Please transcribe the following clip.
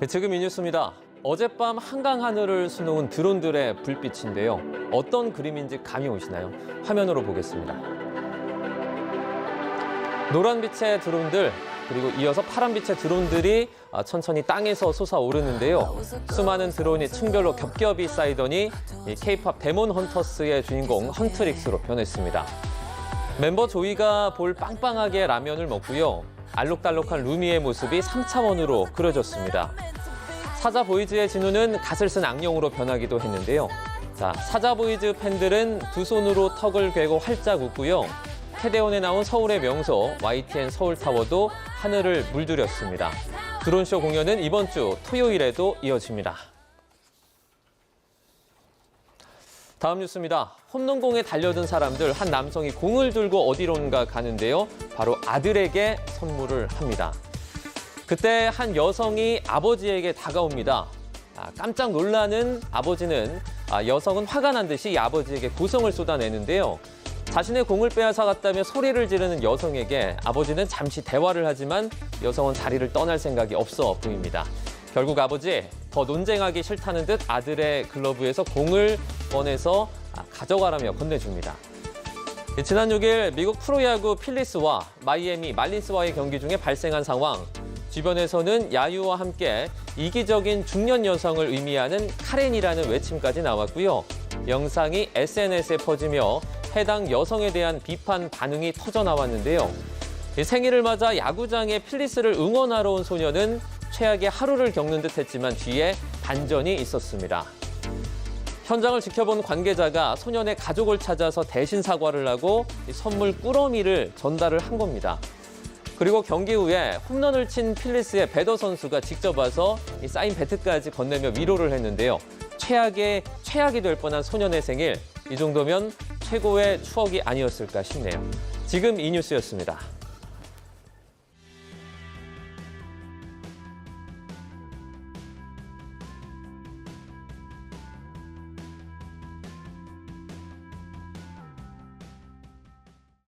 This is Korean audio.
네, 지금 이 뉴스입니다. 어젯밤 한강 하늘을 수놓은 드론들의 불빛인데요. 어떤 그림인지 감이 오시나요? 화면으로 보겠습니다. 노란 빛의 드론들 그리고 이어서 파란 빛의 드론들이 아, 천천히 땅에서 솟아오르는데요. 수많은 드론이 층별로 겹겹이 쌓이더니 이 K-팝 데몬 헌터스의 주인공 헌트릭스로 변했습니다. 멤버 조이가 볼 빵빵하게 라면을 먹고요. 알록달록한 루미의 모습이 3차원으로 그려졌습니다. 사자 보이즈의 진우는 갓을 쓴 악령으로 변하기도 했는데요. 자, 사자 보이즈 팬들은 두 손으로 턱을 괴고 활짝 웃고요. 캐대원에 나온 서울의 명소 YTN 서울타워도 하늘을 물들였습니다. 드론쇼 공연은 이번 주 토요일에도 이어집니다. 다음 뉴스입니다. 홈런공에 달려든 사람들 한 남성이 공을 들고 어디론가 가는데요. 바로 아들에게 선물을 합니다. 그때 한 여성이 아버지에게 다가옵니다. 아, 깜짝 놀라는 아버지는 아, 여성은 화가 난 듯이 이 아버지에게 고성을 쏟아내는데요. 자신의 공을 빼앗아갔다며 소리를 지르는 여성에게 아버지는 잠시 대화를 하지만 여성은 자리를 떠날 생각이 없어 보입니다. 결국 아버지 더 논쟁하기 싫다는 듯 아들의 글러브에서 공을 꺼내서 아, 가져가라며 건네줍니다. 예, 지난 6일 미국 프로야구 필리스와 마이애미 말린스와의 경기 중에 발생한 상황. 주변에서는 야유와 함께 이기적인 중년 여성을 의미하는 카렌이라는 외침까지 나왔고요. 영상이 SNS에 퍼지며 해당 여성에 대한 비판 반응이 터져 나왔는데요. 이 생일을 맞아 야구장에 필리스를 응원하러 온 소녀는 최악의 하루를 겪는 듯 했지만 뒤에 반전이 있었습니다. 현장을 지켜본 관계자가 소년의 가족을 찾아서 대신 사과를 하고 이 선물 꾸러미를 전달을 한 겁니다. 그리고 경기 후에 홈런을 친 필리스의 베더 선수가 직접 와서 이 사인 배트까지 건네며 위로를 했는데요. 최악의 최악이 될 뻔한 소년의 생일 이 정도면 최고의 추억이 아니었을까 싶네요. 지금 이 뉴스였습니다.